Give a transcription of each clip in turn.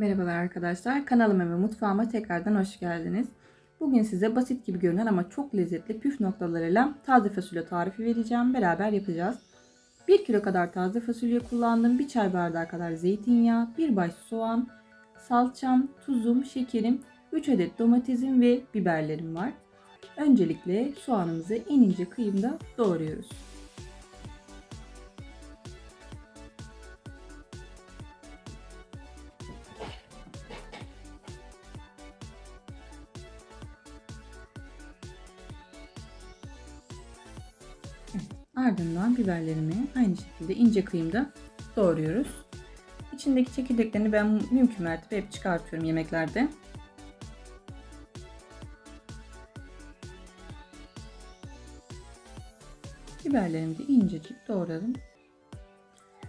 Merhabalar arkadaşlar. Kanalıma ve mutfağıma tekrardan hoş geldiniz. Bugün size basit gibi görünen ama çok lezzetli püf noktalarıyla taze fasulye tarifi vereceğim. Beraber yapacağız. 1 kilo kadar taze fasulye kullandım. 1 çay bardağı kadar zeytinyağı, 1 baş soğan, salçam, tuzum, şekerim, 3 adet domatesim ve biberlerim var. Öncelikle soğanımızı en ince kıyımda doğruyoruz. Ardından biberlerimi aynı şekilde ince kıyımda doğruyoruz. İçindeki çekirdeklerini ben mümkün mertebe hep çıkartıyorum yemeklerde. Biberlerimi de incecik doğradım.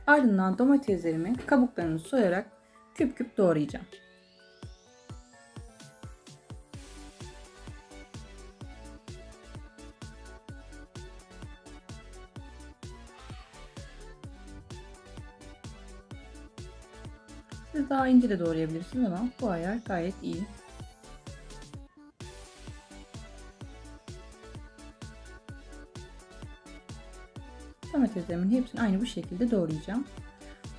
Ardından domateslerimi kabuklarını soyarak küp küp doğrayacağım. Siz daha ince de doğrayabilirsiniz ama bu ayar gayet iyi. Domateslerimin hepsini aynı bu şekilde doğrayacağım.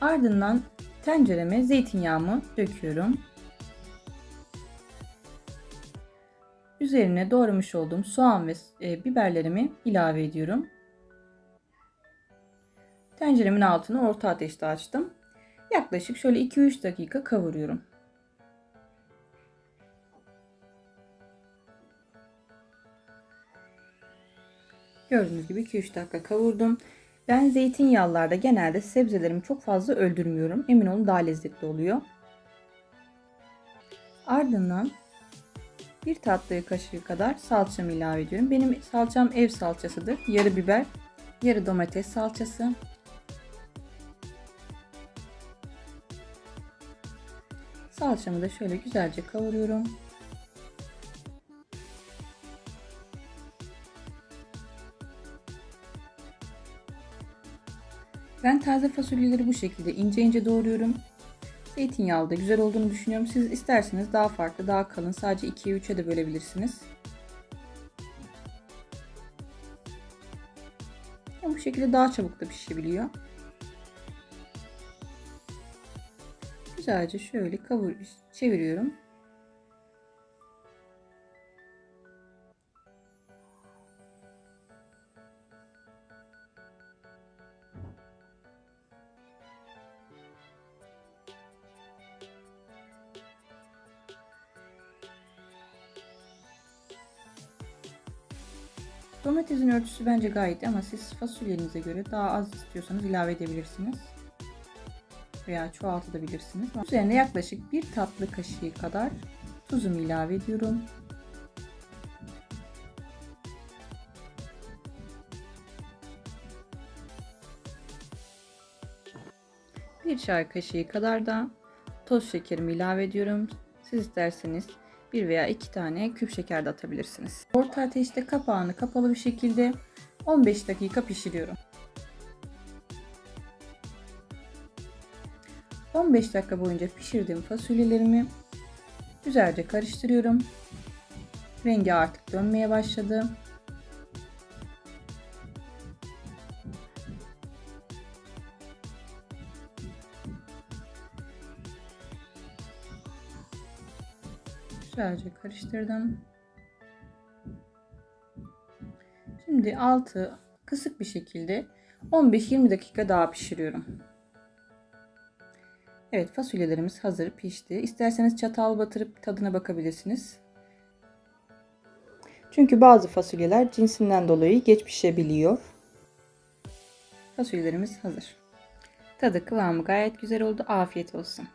Ardından tencereme zeytinyağımı döküyorum. Üzerine doğramış olduğum soğan ve e, biberlerimi ilave ediyorum. Tenceremin altını orta ateşte açtım. Yaklaşık şöyle 2-3 dakika kavuruyorum. Gördüğünüz gibi 2-3 dakika kavurdum. Ben zeytinyağlılarda genelde sebzelerimi çok fazla öldürmüyorum. Emin olun daha lezzetli oluyor. Ardından bir tatlı kaşığı kadar salçamı ilave ediyorum. Benim salçam ev salçasıdır. Yarı biber, yarı domates salçası. Salçamı da şöyle güzelce kavuruyorum. Ben taze fasulyeleri bu şekilde ince ince doğruyorum. Zeytinyağlı da güzel olduğunu düşünüyorum. Siz isterseniz daha farklı, daha kalın sadece 2'ye 3'e de bölebilirsiniz. Bu şekilde daha çabuk da pişebiliyor. Güzelce şöyle kavur çeviriyorum. Domatesin ölçüsü bence gayet ama siz fasulyenize göre daha az istiyorsanız ilave edebilirsiniz veya çoğaltabilirsiniz. Üzerine yaklaşık bir tatlı kaşığı kadar tuzumu ilave ediyorum. Bir çay kaşığı kadar da toz şekerimi ilave ediyorum. Siz isterseniz bir veya iki tane küp şeker de atabilirsiniz. Orta ateşte kapağını kapalı bir şekilde 15 dakika pişiriyorum. 15 dakika boyunca pişirdiğim fasulyelerimi güzelce karıştırıyorum. Rengi artık dönmeye başladı. Güzelce karıştırdım. Şimdi altı kısık bir şekilde 15-20 dakika daha pişiriyorum. Evet fasulyelerimiz hazır pişti. İsterseniz çatal batırıp tadına bakabilirsiniz. Çünkü bazı fasulyeler cinsinden dolayı geç pişebiliyor. Fasulyelerimiz hazır. Tadı kıvamı gayet güzel oldu. Afiyet olsun.